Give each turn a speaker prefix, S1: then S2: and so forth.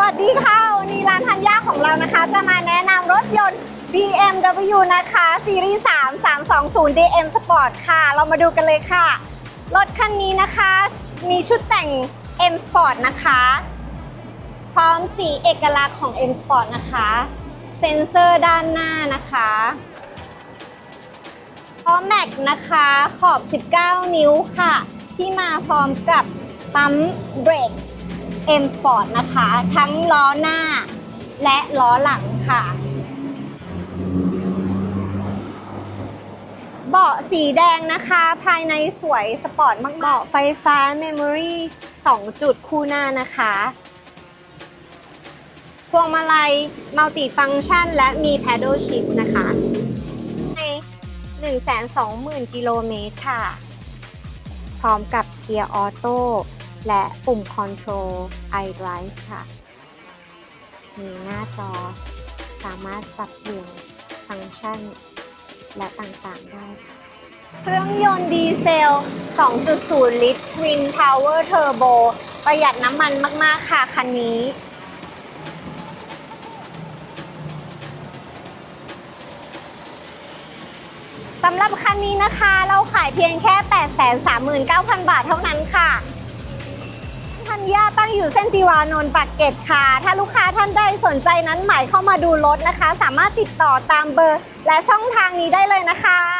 S1: วัสดีค่ะ วันนี้ร้านทันยาของเรานะคะ จะมาแนะนำรถยนต์ BMW นะคะซีรีส์3 320 DM Sport ค่ะ เรามาดูกันเลยค่ะ รถคันนี้นะคะ มีชุดแต่ง M Sport นะคะ พร้อมสีเอกลักษณ์ของ M Sport นะคะ เซ็นเซอร์ด้านหน้านะคะพร้อมแม็กนะคะขอบ 19 นิ้วค่ะ ที่มาพร้อมกับปั๊มเบรก M Sport นะคะ ทั้งล้อหน้าและล้อหลังค่ะ เบาะสีแดงนะคะ ภายในสวยสปอร์ตมากเบาะไฟฟ้า Memory 2จุดคู่หน้านะคะพวงมาลัยมัลติฟังชัน และมี Paddle Shift นะคะใน120,000 กิโลเมตรค่ะ พร้อมกับเกียร์ออโต้ และปุ่ม Control iDrive ค่ะ มีหน้าจอ สามารถปรับเปลี่ยนฟังก์ชัน และต่างๆ ได้ เครื่องยนต์ดีเซล 2.0 ลิตร Twin Power Turbo ประหยัดน้ำมันมาก ๆ ค่ะ คันนี้ สำหรับคันนี้นะคะ เราขายเพียงแค่ 839,000 บาทเท่านั้นค่ะ ทันยาตั้งอยู่เส้นติวานนท์ปากเกร็ดค่ะ ถ้าลูกค้าท่านใดสนใจนั้นหมายเข้ามาดูรถนะคะ สามารถติดต่อตามเบอร์ และช่องทางนี้ได้เลยนะคะ